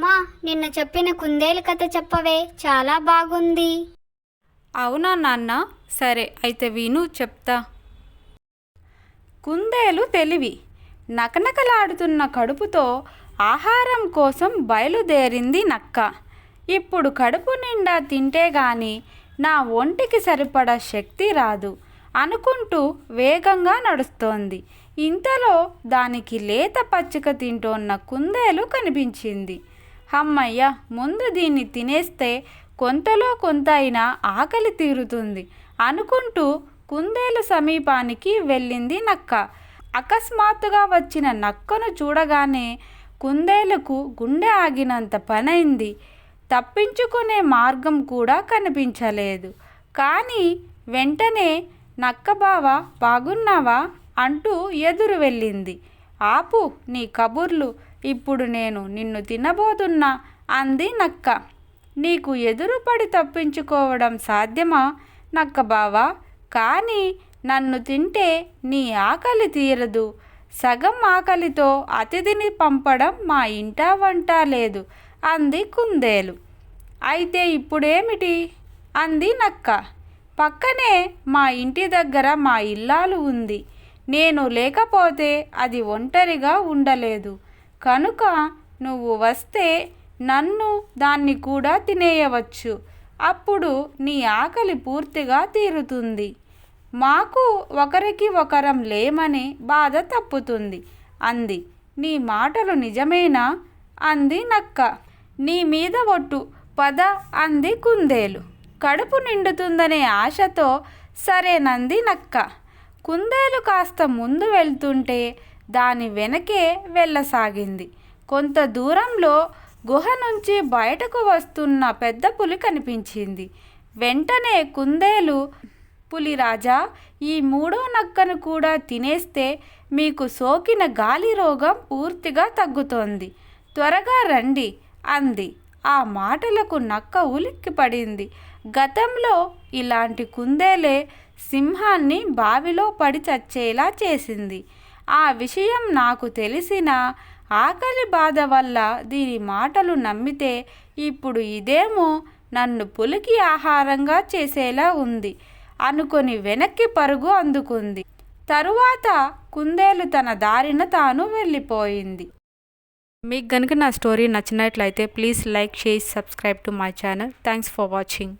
అమ్మా నిన్న చెప్పిన కుందేలు కథ చెప్పవే చాలా బాగుంది. అవునా నాన్న? సరే అయితే విను చెప్తా. కుందేలు తెలివి. నకనకలాడుతున్న కడుపుతో ఆహారం కోసం బయలుదేరింది నక్క. ఇప్పుడు కడుపు నిండా తింటే గాని నా ఒంటికి సరిపడా శక్తి రాదు అనుకుంటూ వేగంగా నడుస్తోంది. ఇంతలో దానికి లేత పచ్చిక తింటోన్న కుందేలు కనిపించింది. అమ్మయ్య ముందు దీన్ని తినేస్తే కొంతలో కొంత అయినా ఆకలి తీరుతుంది అనుకుంటూ కుందేలు సమీపానికి వెళ్ళింది నక్క. అకస్మాత్తుగా వచ్చిన నక్కను చూడగానే కుందేలుకు గుండె ఆగినంత పనైంది. తప్పించుకునే మార్గం కూడా కనిపించలేదు. కానీ వెంటనే నక్క బావ బాగున్నావా? అంటూ ఎదురు వెళ్ళింది. ఆపు నీ కబుర్లు ఇప్పుడు నేను నిన్ను తినబోతున్నా అంది నక్క. నీకు ఎదురుపడి తప్పించుకోవడం సాధ్యమా? నక్క బావా కానీ నన్ను తింటే నీ ఆకలి తీరదు. సగం ఆకలితో అతిథిని పంపడం మా ఇంటా వంట లేదు అంది కుందేలు. అయితే ఇప్పుడేమిటి? అంది నక్క. పక్కనే మా ఇంటి దగ్గర మా ఇల్లాలు ఉంది. నేను లేకపోతే అది ఒంటరిగా ఉండలేదు. కనుక నువ్వు వస్తే నన్ను దాన్ని కూడా తినేయవచ్చు. అప్పుడు నీ ఆకలి పూర్తిగా తీరుతుంది. మాకు ఒకరికి ఒకరం లేమని బాధ తప్పుతుంది అంది. నీ మాటలు నిజమేనా? అంది నక్క. నీ మీద ఒట్టు. పద అంది కుందేలు. కడుపు నిండుతుందనే ఆశతో సరేనంది నక్క. కుందేలు కాస్త ముందు వెళ్తుంటే దాని వెనకే వెళ్ళసాగింది. కొంత దూరంలో గుహ నుంచి బయటకు వస్తున్న పెద్ద పులి కనిపించింది. వెంటనే కుందేలు పులిరాజా ఈ మూడో నక్కను కూడా తినేస్తే మీకు సోకిన గాలి రోగం పూర్తిగా తగ్గుతోంది. త్వరగా రండి అంది. ఆ మాటలకు నక్క ఉలిక్కి పడింది. గతంలో ఇలాంటి కుందేలే సింహాన్ని బావిలో పడి చచ్చేలా చేసింది. ఆ విషయం నాకు తెలిసిన ఆకలి బాధ వల్ల దీని మాటలు నమ్మితే ఇప్పుడు ఇదేమో నన్ను పులికి ఆహారంగా చేసేలా ఉంది అనుకొని వెనక్కి పరుగు అందుకుంది. తరువాత కుందేలు తన దారిన తాను వెళ్ళిపోయింది. మీకు కనుక నా స్టోరీ నచ్చినట్లయితే please like share subscribe to my channel. Thanks for watching.